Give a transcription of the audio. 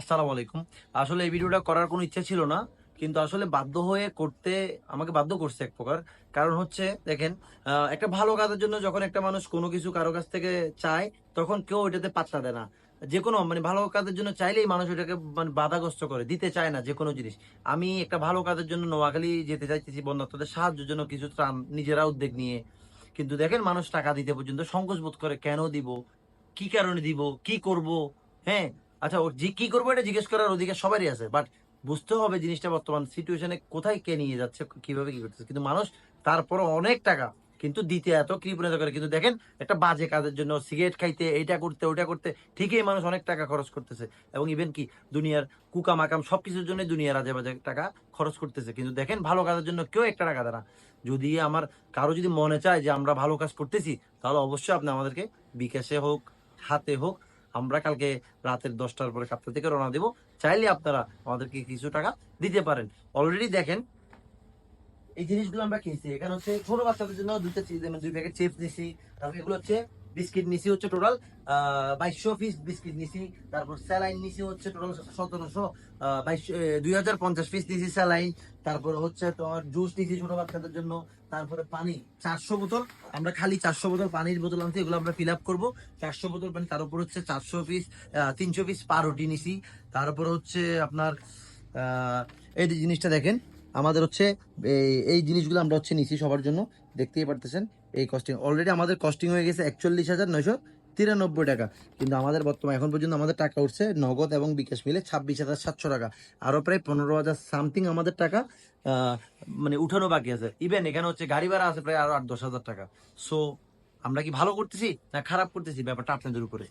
আসসালামু আলাইকুম। আসলে এই ভিডিওটা করার কোনো ইচ্ছা ছিল না, কিন্তু আসলে বাধ্য হয়ে করতে, আমাকে বাধ্য করছে এক প্রকার। কারণ হচ্ছে, দেখেন একটা ভালো কাজের জন্য যখন একটা মানুষ কোনো কিছু কারও কাছ থেকে চায়, তখন কেউ ওইটাতে পাত্তা দেয় না। যে কোনো মানে ভালো কাজের জন্য চাইলেই মানুষ ওইটাকে মানে বাধাগ্রস্ত করে, দিতে চায় না যে কোনো জিনিস। আমি একটা ভালো কাজের জন্য নোয়াখালী যেতে চাইতেছি বন্যার্থদের সাহায্যের জন্য কিছু ত্রাণ, নিজেরা উদ্যোগ নিয়ে। কিন্তু দেখেন, মানুষ টাকা দিতে পর্যন্ত সংকোচ বোধ করে, কেন দিব? কি কারণে দিব? কি করব? হ্যাঁ আচ্ছা ও জি কি করব এটা জিজ্ঞেস করার অধিকার সবারই আছে বাট বুঝতে হবে জিনিসটা বর্তমান সিচুয়েশনে কোথায় কে নিয়ে যাচ্ছে, কীভাবে কি করতেছে। কিন্তু মানুষ তারপরে অনেক টাকা, কিন্তু দিতে এত কৃপণতা করে। কিন্তু দেখেন, একটা বাজে কাজের জন্য সিগারেট খাইতে, এইটা করতে ওটা করতে, ঠিকই মানুষ অনেক টাকা খরচ করতেছে। এবং ইভেন কি, দুনিয়ার কুকা মাকাম সব কিছুর জন্য দুনিয়ার আজে বাজে টাকা খরচ করতেছে। কিন্তু দেখেন, ভালো কাজের জন্য কেউ একটা টাকা দেয় না। যদি আমার, কারও যদি মনে চায় যে আমরা ভালো কাজ করতেছি, তাহলে অবশ্যই আপনি আমাদেরকে বিকাশে হোক, হাতে হোক আমরা কালকে রাতের দশটার পরে কাপ্তা থেকে রওনা দেবো। চাইলে আপনারা আমাদেরকে কিছু টাকা দিতে পারেন। অলরেডি দেখেন, এই জিনিসগুলো আমরা কিনছি। এখানে হচ্ছে ছোট বাচ্চাদের জন্য দুইটা দুই প্যাকেট চিপস নিছি। তারপর এগুলো হচ্ছে বিস্কিট নিছি হচ্ছে টোটাল বাইশশো পিস বিস্কিট নিছি। তারপর স্যালাইন নিছি হচ্ছে টোটাল সতেরোশো বাইশ দুই হাজার পঞ্চাশ পিস নিছি স্যালাইন। তারপর হচ্ছে তোমার জুস নিছি ছোট বাচ্চাদের জন্য। তারপরে পানি, চারশো বোতল। আমরা খালি চারশো বোতল পানির বোতল আনছি, এগুলো আমরা ফিল আপ করব। চারশো বোতল পানি, তার উপর হচ্ছে চারশো পিস তিনশো পিস পাউরুটি নিছি। তারপর হচ্ছে আপনার এই যে জিনিসটা দেখেন, আমাদের হচ্ছে এই জিনিসগুলো আমরা হচ্ছে নিছি সবার জন্য। দেখতেই পারতেছেন। এই কস্টিং অলরেডি আমাদের কস্টিং হয়ে গেছে একচল্লিশ হাজার নয়শো তিরানব্বই টাকা। কিন্তু আমাদের বর্তমানে এখন পর্যন্ত আমাদের টাকা উঠছে নগদ এবং বিকাশ মিলে ছাব্বিশ হাজার সাতশো টাকা। আরও প্রায় পনেরো হাজার সামথিং আমাদের টাকা মানে উঠানো বাকি আছে। ইভেন এখানে হচ্ছে গাড়ি ভাড়া আছে প্রায় আরও আট দশ হাজার টাকা। সো আমরা কি ভালো করতেছি না খারাপ করতেছি? ব্যাপারটা আপনাদের উপরে।